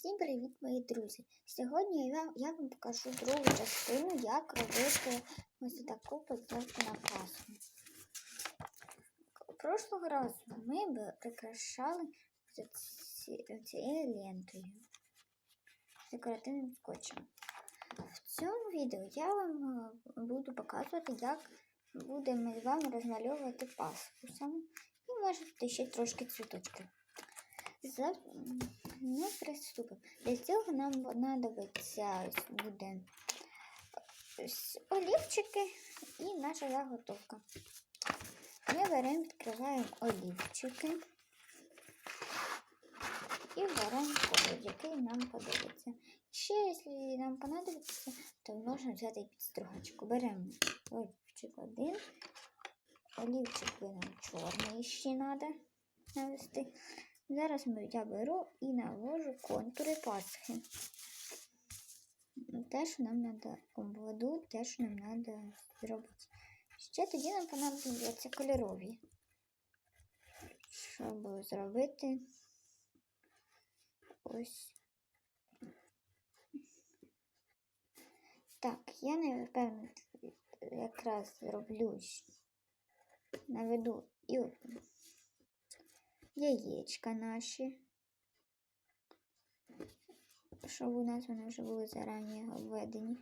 Всім привіт, мої друзі! Сьогодні я, я вам покажу другу частину, як робити ось таку поділку на пасху. Прошлого разу ми прикрашали ці- ці- цією лентою з декоративним скотчем. В цьому відео я вам е, буду показувати, як будемо з вами розмальовувати саме. І можете ще трошки цвіточки. За... Ми приступимо. Для цього нам знадобиться буде олівчики і наша заготовка. Ми беремо, відкриваємо олівчики і беремо колір, який нам подобається. Ще, якщо нам понадобиться, то можна взяти підстругачку. Беремо олівчик один, олівчик нам чорний ще треба навести. Зараз я беру і навожу контури Пасхи. Те, що нам треба обведу, те, що нам треба зробити. Ще тоді нам понадобляться кольорові. Щоб зробити ось. Так, я не певно якраз зроблюсь. Наведу і яєчка наші. Щоб у нас вони вже були зарані обведені.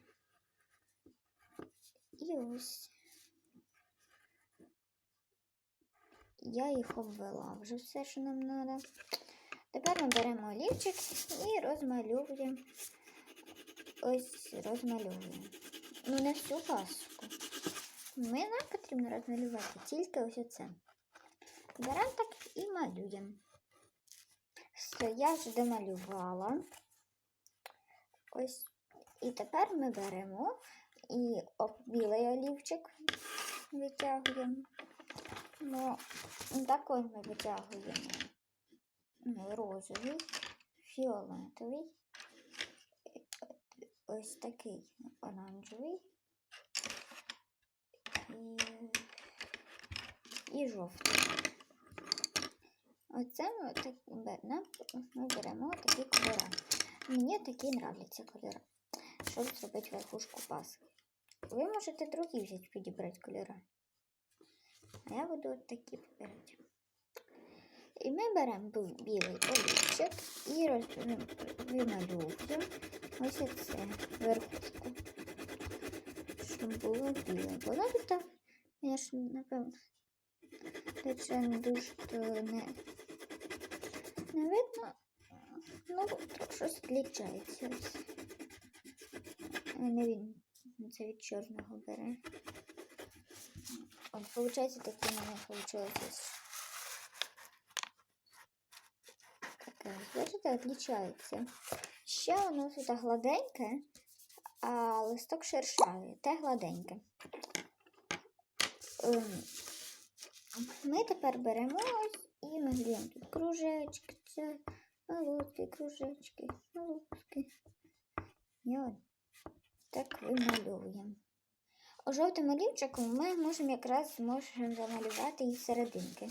І ось я їх обвела вже все, що нам треба. Тепер ми беремо олівчик і розмалюємо. Ось розмалюємо. Ну, не всю паску. Ми нам потрібно розмалювати тільки ось оце. Беремо так і малюємо. Все, я вже домалювала. Ось. І тепер ми беремо і білий олівчик витягуємо. Ну, також ми витягуємо ну, розовий, фіолетовий, ось такий оранжевий і, і жовтий. Оце ми, так, ми беремо такі кольори. Мені такі нравляться кольори, щоб зробити верхушку паски. Ви можете другі взяти підібрати кольори. А я буду от такі вибирати. І ми беремо білий олівчик і роз- ну, вималюємо ось це верхушку, щоб було біле. Було б так, звісно, напевно, не дуже не, не видно, ну, щось відлічається. Не він це від чорного бере. От, виходить, таке у мене вийшло. Таке, бачите, відлічається. Ще воно тут гладеньке, а листок шершавий, те гладеньке. Ем, Ми тепер беремо ось і малюємо тут кружечки, це молотки, кружечки, молотки. От так вимальовуємо. Жовтим олівчиком ми можемо якраз можемо замалювати і серединки.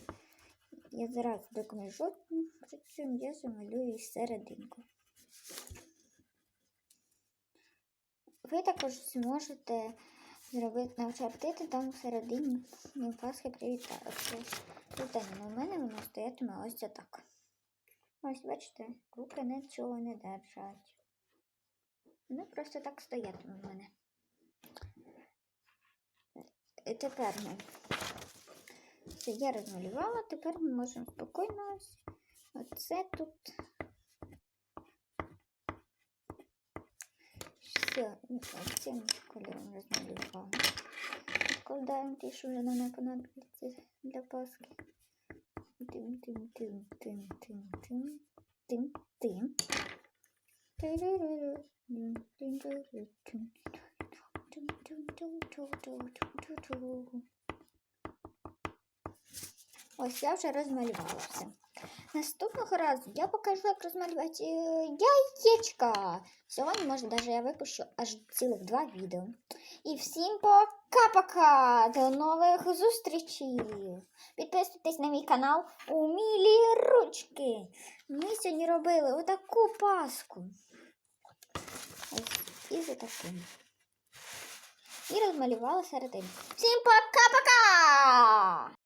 Я зараз докну жовтим, причому я замалюю і серединку. Ви також зможете зробити начертити там всередині Пасхи привітаються. Ну, у мене воно стоятиме ось так. Ось, бачите, руки нічого не держать. Воно просто так стоятиме в мене. І тепер ми все, я розмалювала, тепер ми можемо спокійно ось оце тут. Все, цим кольором розмалювала. Відкладаємо ті, що нам понадобиться для паски. Тим, тим, тим, тим, тим, тим, тим, тим. Ось я вже розмалювала все. Наступного разу я покажу, як розмалювати е, яєчка. Сьогодні, може, навіть я випущу аж цілих два відео. І всім пока-пока! До нових зустрічей! Підписуйтесь на мій канал Умілі Ручки. Ми сьогодні робили отаку паску. Ось і за таким. І розмалювала середину. Всім пока-пока!